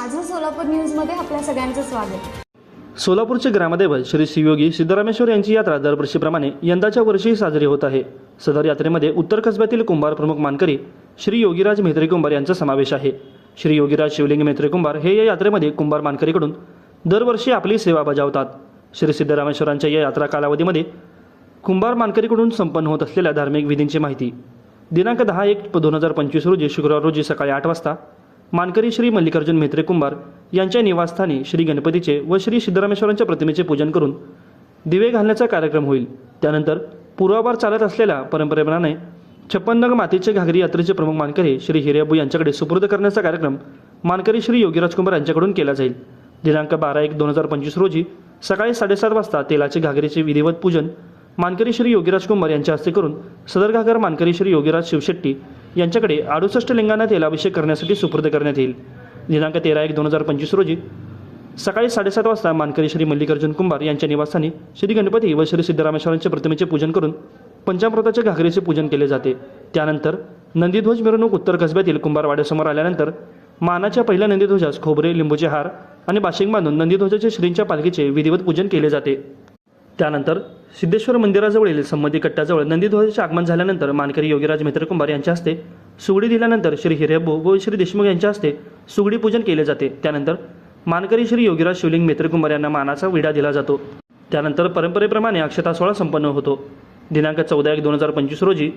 माझं सोलापूर न्यूजमध्ये आपल्या सगळ्यांचं स्वागत. सोलापूरचे ग्रामदैवत श्री शिवयोगी सिद्धरामेश्वर यांची यात्रा दरवर्षीप्रमाणे यंदाच्या वर्षी साजरी होत आहे. सदर यात्रेमध्ये उत्तर कसब्यातील कुंभार प्रमुख मानकरी श्री योगीराज मेहत्रे कुंभार यांचा समावेश आहे. श्री योगीराज शिवलिंग मेहत्रे कुंभार हे या यात्रेमध्ये कुंभार मानकरीकडून दरवर्षी आपली सेवा बजावतात. श्री सिद्धरामेश्वरांच्या या यात्रा कालावधीमध्ये कुंभार मानकरीकडून संपन्न होत असलेल्या धार्मिक विधींची माहिती. दिनांक दहा एक दोन हजार पंचवीस रोजी शुक्रवार रोजी सकाळी आठ वाजता मानकरी श्री मल्लिकार्जुन म्हेत्रे कुंभार यांच्या निवासस्थानी श्री गणपतीचे व श्री सिद्धरामेश्वरांच्या प्रतिमेचे पूजन करून दिवे घालण्याचा कार्यक्रम होईल. त्यानंतर पूर्वापार चालत असलेल्या परंपरेप्रमाणे छप्पन नग मातीचे घागरी यात्रेचे प्रमुख मानकरी श्री हिरेबू यांच्याकडे सुपूर्द करण्याचा कार्यक्रम मानकरी श्री योगीराज कुंभार यांच्याकडून केला जाईल. दिनांक बारा एक दोन हजार पंचवीस रोजी सकाळी साडेसात वाजता तेलाचे घागरीचे विधिवत पूजन मानकरी श्री योगीराज कुंभार यांच्या हस्ते करून सदर घागर मानकरी श्री योगीराज शिवशेट्टी यांच्याकडे अडुसष्ट लिंगांना तेलाभिषेक करण्यासाठी सुपूर्द करण्यात येईल. दिनांक तेरा एक दोन हजार पंचवीस रोजी सकाळी साडेसात वाजता मानकरी श्री मल्लिकार्जुन कुंभार यांच्या निवासस्थानी श्री गणपती व श्री सिद्धरामेश्वरांच्या प्रतिमेचे पूजन करून पंचामृताच्या घागरीचे पूजन केले जाते. त्यानंतर नंदीध्वज मिरवणूक उत्तर कसब्यातील कुंभारवाड्यासमोर आल्यानंतर मानाच्या पहिल्या नंदीध्वजास खोबरे लिंबूचे हार आणि बाशिंग बांधून नंदीध्वजाच्या श्रींच्या पालखीचे विधिवत पूजन केले जाते. त्यानंतर सिद्धेश्वर मंदिराजवळील संमती कट्ट्याजवळ नंदीध्वजाचे आगमन झाल्यानंतर मानकरी योगीराज मित्र कुंभार यांच्या हस्ते सुगडी दिल्यानंतर श्री हिरेबू व श्री देशमुख यांच्या हस्ते सुगडी पूजन केले जाते. त्यानंतर मानकरी श्री योगीराज शिवलिंग मित्रकुंभार यांना मानाचा विडा दिला जातो. त्यानंतर परंपरेप्रमाणे अक्षता सोहळा संपन्न होतो. दिनांक चौदा एक दोन हजार पंचवीस रोजी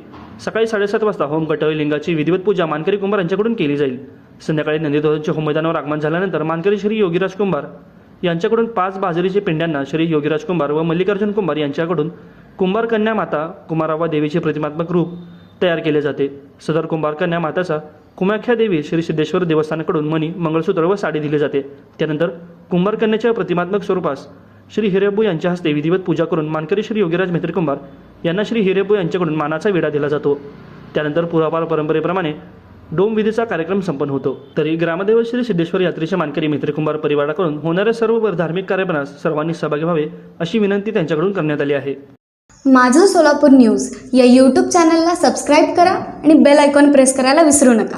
सकाळी साडेसात वाजता होम कटळी लिंगाची विधिवत पूजा मानकरी कुंभार यांच्याकडून केली जाईल. संध्याकाळी नंदीध्वजाच्या होम मैदानावर आगमन झाल्यानंतर मानकरी श्री योगीराज कुंभार यांच्याकडून पाच बाजरीचे पिंड्यांना श्री योगीराज कुंभार व मल्लिकार्जुन कुंभार यांच्याकडून कुंभार कन्या माता कुमारावा देवीचे प्रतिमात्मक रूप तयार केले जाते. सदर कुंभार कन्या माताचा कुमाख्या देवी श्री सिद्धेश्वर देवस्थानाकडून मणी मंगळसूत्र व साडी दिली जाते. त्यानंतर कुंभार कन्याच्या प्रतिमात्मक स्वरूपास श्री हिरेबू यांच्या हस्ते विधिवत पूजा करून मानकरी श्री योगीराज मेहत्री कुंभार यांना श्री हिरेबू यांच्याकडून मानाचा विडा दिला जातो. त्यानंतर पुरापार परंपरेप्रमाणे डोम विधीचा कार्यक्रम संपन्न होतो. तरी ग्रामदेव श्री सिद्धेश्वर यात्रेच्या मानकरी मित्रकुंभार परिवाराकडून होणाऱ्या सर्व धार्मिक कार्यक्रमास सर्वांनी सहभागी व्हावे अशी विनंती त्यांच्याकडून करण्यात आली आहे. माझं सोलापूर न्यूज या यूट्यूब चॅनलला सबस्क्राईब करा आणि बेल आयकॉन प्रेस करायला विसरू नका.